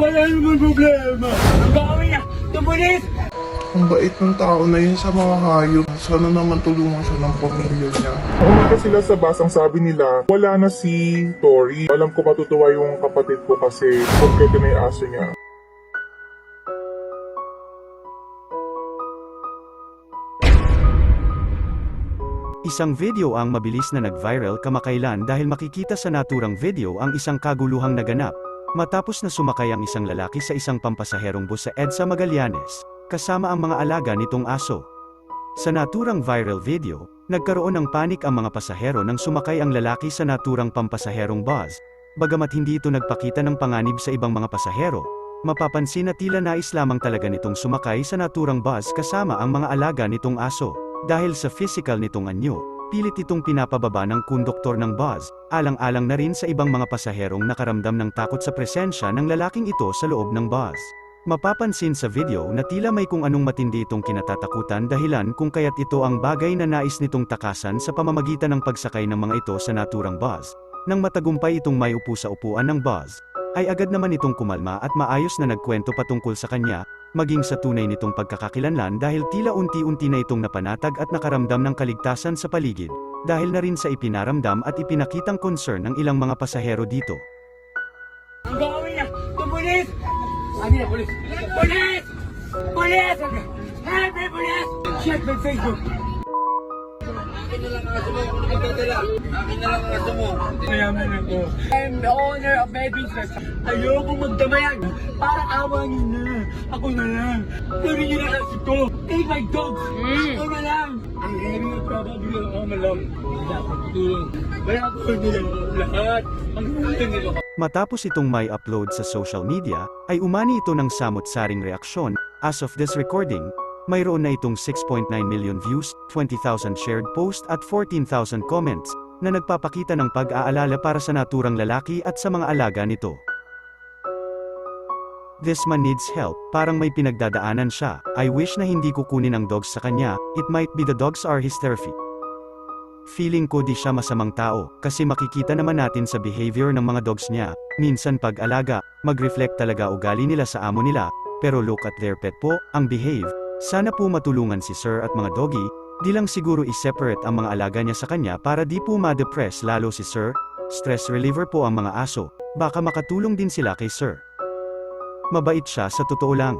Wala naman problema. Gawin niya, tumulis. Ang bait ng tao na yun sa mga hayop. Sana naman tulungan siya ng pamilya niya. Pumunta sila sa bus, ang sabi nila, wala na si Tori. Alam ko matutuwa yung kapatid ko kasi kompleto na yung aso niya. Isang video ang mabilis na nag-viral kamakailan dahil makikita sa naturang video ang isang kaguluhang naganap, matapos na sumakay ang isang lalaki sa isang pampasaherong bus sa EDSA Magallanes, kasama ang mga alaga nitong aso. Sa naturang viral video, nagkaroon ng panik ang mga pasahero nang sumakay ang lalaki sa naturang pampasaherong bus, bagamat hindi ito nagpakita ng panganib sa ibang mga pasahero, mapapansin na tila nais lamang talaga nitong sumakay sa naturang bus kasama ang mga alaga nitong aso. Dahil sa physical nitong anyo, pilit itong pinapababa ng konduktor ng bus, alang-alang na rin sa ibang mga pasaherong nakaramdam ng takot sa presensya ng lalaking ito sa loob ng bus. Mapapansin sa video na tila may kung anong matindi itong kinatatakutan dahilan kung kaya't ito ang bagay na nais nitong takasan sa pamamagitan ng pagsakay ng mga ito sa naturang bus. Nang matagumpay itong may upo sa upuan ng bus, ay agad naman itong kumalma at maayos na nagkwento patungkol sa kanya, maging sa tunay nitong pagkakakilanlan dahil tila unti-unti na itong napanatag at nakaramdam ng kaligtasan sa paligid, dahil na rin sa ipinaramdam at ipinakitang concern ng ilang mga pasahero dito. Ang gawin niya, tumulis. Sabi na, pulis. Pulis! Pulis! Help me, pulis! Check my Facebook. Akin na lang ang aso mo, nagdadala. Akin na lang ang aso mo. Mayaman ako. I'm the owner of my business. Ayoko magdamayan. Para awa niyo na. Ako na lang. Tuloy niyo na kasi ko. Take my dogs. Ako na lang. Ang heavy ng probably ako malam. Wala akong tulong. Wala akong nila lahat. Ang gusto nila Matapos itong may upload sa social media, ay umani ito ng samot-saring reaksyon, as of this recording, mayroon na itong 6.9 million views, 20,000 shared post at 14,000 comments, na nagpapakita ng pag-aalala para sa naturang lalaki at sa mga alaga nito. This man needs help, parang may pinagdadaanan siya, I wish na hindi kukunin ang dogs sa kanya, it might be the dogs are his therapy. Feeling ko di siya masamang tao, kasi makikita naman natin sa behavior ng mga dogs niya, minsan pag-alaga, mag-reflect talaga ugali nila sa amo nila, pero look at their pet po, ang behave, sana po matulungan si sir at mga doggy, di lang siguro i-separate ang mga alaga niya sa kanya para di po ma-depress lalo si sir, stress reliever po ang mga aso, baka makatulong din sila kay sir. Mabait siya sa totoo lang.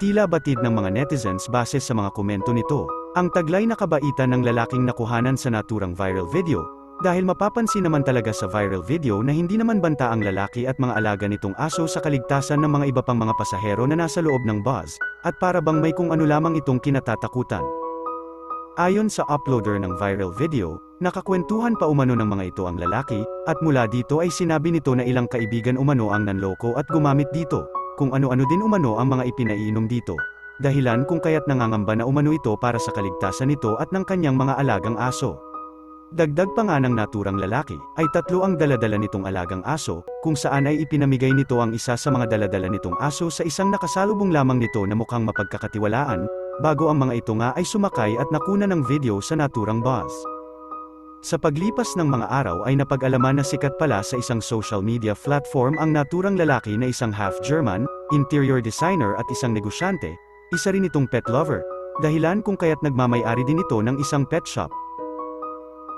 Tila batid ng mga netizens base sa mga komento nito, ang taglay na kabaitan ng lalaking nakuhanan sa naturang viral video, dahil mapapansin naman talaga sa viral video na hindi naman banta ang lalaki at mga alaga nitong aso sa kaligtasan ng mga iba pang mga pasahero na nasa loob ng bus, at para bang may kung ano lamang itong kinatatakutan. Ayon sa uploader ng viral video, nakakwentuhan pa umano ng mga ito ang lalaki, at mula dito ay sinabi nito na ilang kaibigan umano ang nanloko at gumamit dito, kung ano-ano din umano ang mga ipinaiinom dito. Dahilan kung kaya't nangangamba na umano ito para sa kaligtasan nito at ng kanyang mga alagang aso. Dagdag pa nga ng naturang lalaki, ay tatlo ang daladala nitong alagang aso, kung saan ay ipinamigay nito ang isa sa mga daladala nitong aso sa isang nakasalubong lamang nito na mukhang mapagkakatiwalaan, bago ang mga ito nga ay sumakay at nakuna ng video sa naturang bus. Sa paglipas ng mga araw ay napag-alaman na sikat pala sa isang social media platform ang naturang lalaki na isang half-German, interior designer at isang negosyante, isa rin itong pet lover, dahilan kung kaya't nagmamay-ari din ito ng isang pet shop.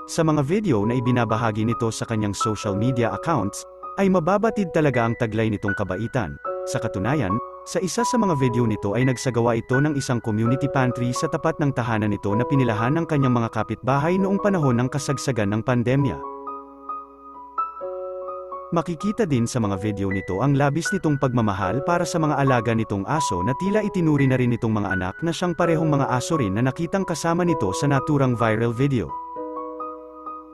Sa mga video na ibinabahagi nito sa kanyang social media accounts, ay mababatid talaga ang taglay nitong kabaitan. Sa katunayan, sa isa sa mga video nito ay nagsagawa ito ng isang community pantry sa tapat ng tahanan nito na pinilahan ng kanyang mga kapitbahay noong panahon ng kasagsagan ng pandemya. Makikita din sa mga video nito ang labis nitong pagmamahal para sa mga alaga nitong aso na tila itinuri na rin nitong mga anak na siyang parehong mga aso rin na nakitang kasama nito sa naturang viral video.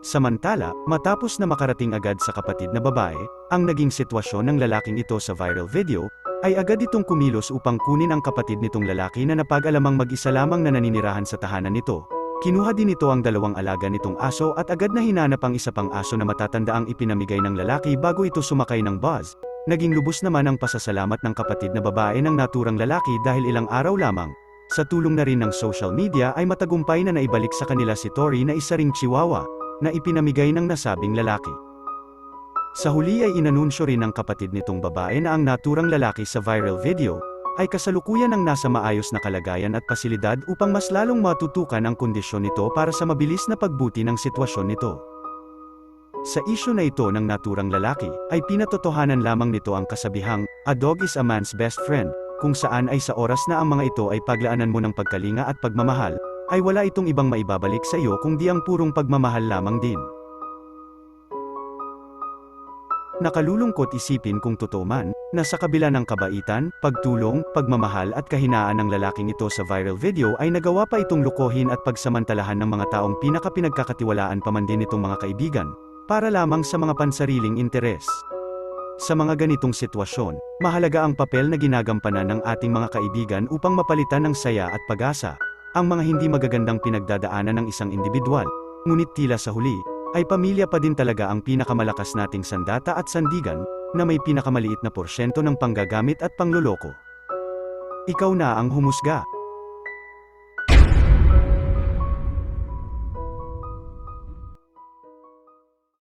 Samantala, matapos na makarating agad sa kapatid na babae, ang naging sitwasyon ng lalaking ito sa viral video, ay agad itong kumilos upang kunin ang kapatid nitong lalaki na napag-alamang mag-isa lamang na naninirahan sa tahanan nito. Kinuha din ito ang dalawang alaga nitong aso at agad na hinanap ang isa pang aso na matatanda ang ipinamigay ng lalaki bago ito sumakay ng bus. Naging lubos naman ang pasasalamat ng kapatid na babae ng naturang lalaki dahil ilang araw lamang. Sa tulong na rin ng social media ay matagumpay na naibalik sa kanila si Tori na isa ring chihuahua, na ipinamigay ng nasabing lalaki. Sa huli ay inanunsyo rin ng kapatid nitong babae na ang naturang lalaki sa viral video, ay kasalukuyan ng nasa maayos na kalagayan at pasilidad upang mas lalong matutukan ang kondisyon nito para sa mabilis na pagbuti ng sitwasyon nito. Sa isyu na ito ng naturang lalaki, ay pinatotohanan lamang nito ang kasabihang, a dog is a man's best friend, kung saan ay sa oras na ang mga ito ay paglaanan mo ng pagkalinga at pagmamahal, ay wala itong ibang maibabalik sa iyo kung di ang purong pagmamahal lamang din. Nakalulungkot isipin kung totoo man, na sa kabila ng kabaitan, pagtulong, pagmamahal at kahinaan ng lalaking ito sa viral video ay nagawa pa itong lukohin at pagsamantalahan ng mga taong pinakapinagkakatiwalaan pa man din itong mga kaibigan, para lamang sa mga pansariling interes. Sa mga ganitong sitwasyon, mahalaga ang papel na ginagampanan ng ating mga kaibigan upang mapalitan ng saya at pag-asa, ang mga hindi magagandang pinagdadaanan ng isang individual, ngunit tila sa huli, ay pamilya pa din talaga ang pinakamalakas nating sandata at sandigan, na may pinakamaliit na porsyento ng panggagamit at pangloloko. Ikaw na ang humusga.